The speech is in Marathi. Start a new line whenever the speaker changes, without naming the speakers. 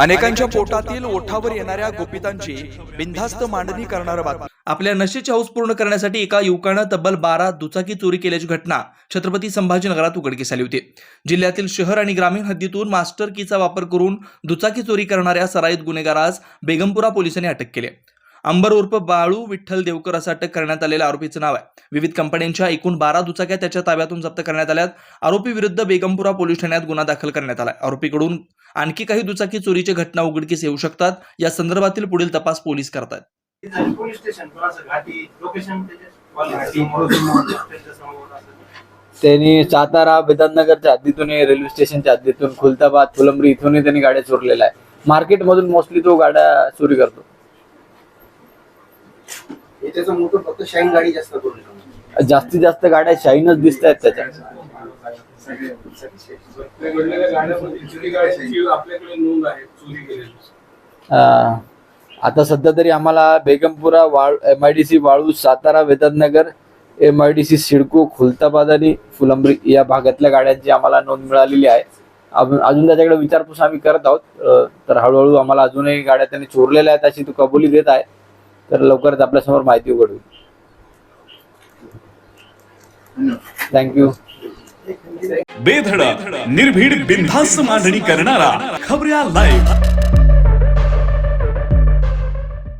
अनेकांच्या पोटातील ओठावर येणाऱ्या गोपितांची बिनधास्त मांडणी करणारं बातमी. आपल्या नशेची हौस पूर्ण करण्यासाठी एका युवकानं तब्बल बारा दुचाकी चोरी केल्याची घटना छत्रपती संभाजीनगरात उघडकीस आली होती. जिल्ह्यातील शहर आणि ग्रामीण हद्दीतून मास्टर कीचा वापर करून दुचाकी चोरी करणाऱ्या सराईत गुन्हेगारास बेगमपुरा पोलिसांनी अटक केली अंबर उर्फ बाळू विठ्ठल देवकर असं अटक करण्यात आलेल्या आरोपीचं नाव आहे. विविध कंपन्यांच्या एकूण बारा दुचाक्या त्याच्या ताब्यातून जप्त करण्यात आल्यात. आरोपी विरुद्ध बेगमपुरा पोलीस ठाण्यात गुन्हा दाखल करण्यात आला आरोपीकडून आणखी काही दुचाकी चोरीच्या घटना उघडकीस येऊ शकतात. या संदर्भातील पुढील तपास पोलीस करतात
त्यांनी सातारा बेदांतनगरच्या हद्दीतून रेल्वे स्टेशनच्या हद्दीतून खुलताबाद फुलंब्री इथूनही त्यांनी गाड्या चोरलेल्या आहे मार्केटमधून मोस्टली तो गाड्या चोरी करतो.
मोठं फक्त शाईन गाडी जास्त करून
जास्तीत जास्त गाड्या शाईनच दिसत आहेत त्याच्या आता सध्या तरी आम्हाला बेगमपुरा वाळ एम आय डी सी वाळू Satara Vedantnagar M I D C CIDCO Khultabad आणि फुलंब्री या भागातल्या गाड्यांची आम्हाला नोंद मिळालेली आहे. अजून अजून त्याच्याकडे विचारपूस आम्ही करत आहोत. तर हळूहळू आम्हाला अजूनही गाड्या त्यांनी चोरलेल्या आहेत अशी तो कबुली देत आहे. तर लवकरच आपल्यासमोर माहिती उघड. होईल थँक्यू
बेधडक निर्भीड बिनधास्त मांडणी करणारा खबऱ्या लाईव्ह